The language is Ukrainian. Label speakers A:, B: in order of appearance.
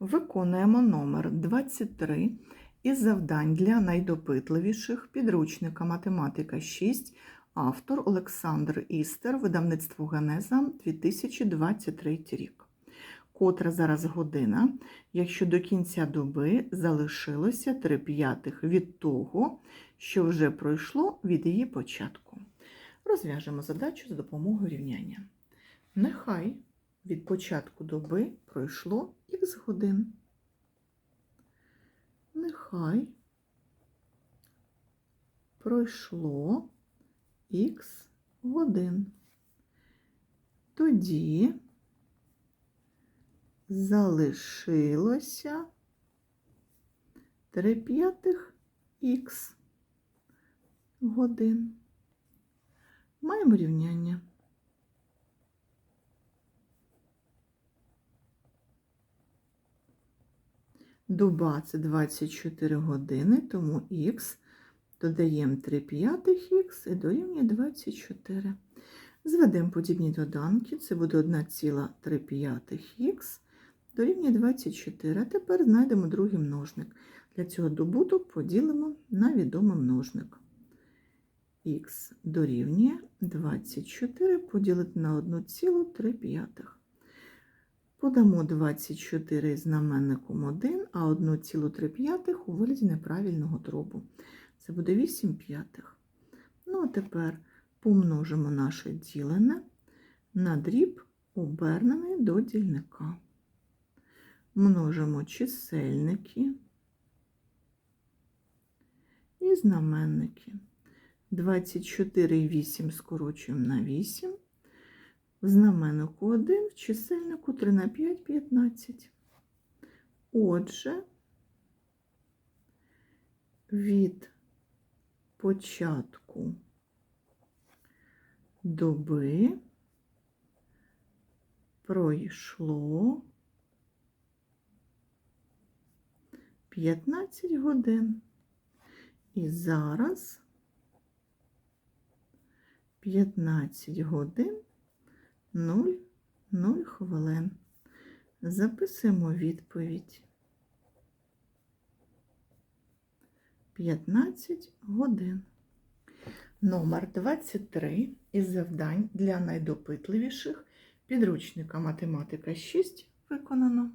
A: Виконуємо номер 23 із завдань для найдопитливіших підручника математика 6, автор Олександр Істер, видавництво Генеза 2023 рік. Котра зараз година, якщо до кінця доби залишилося 3 п'ятих від того, що вже пройшло від її початку. Розв'яжемо задачу за допомогою рівняння. Нехай від початку доби пройшло х годин. Нехай пройшло х годин. Тоді залишилося 3 п'ятих х годин. Маємо рівняння. Доба це 24 години, тому х додаємо 3 п'ятих х і дорівнює 24. Зведемо подібні доданки, це буде 1,3 п'ятих х дорівнює 24. А тепер знайдемо другий множник. Для цього добуток поділимо на відомий множник. х дорівнює 24 поділити на 1,3 п'ятих. Подамо 24 знаменником 1, а 1,3 п'ятих у вигляді неправильного дробу. Це буде 8 п'ятих. Ну, а тепер помножимо наше ділене на дріб, обернений до дільника. Множимо чисельники і знаменники. 24 і 8 скорочуємо на 8. В знаменнику 1, в чисельнику 3 на 5 – 15. Отже, від початку доби пройшло 15 годин. І зараз 15 годин 0, 0 хвилин. Записуємо відповідь. 15 годин. Номер 23 із завдань для найдопитливіших підручника математика 6 виконано.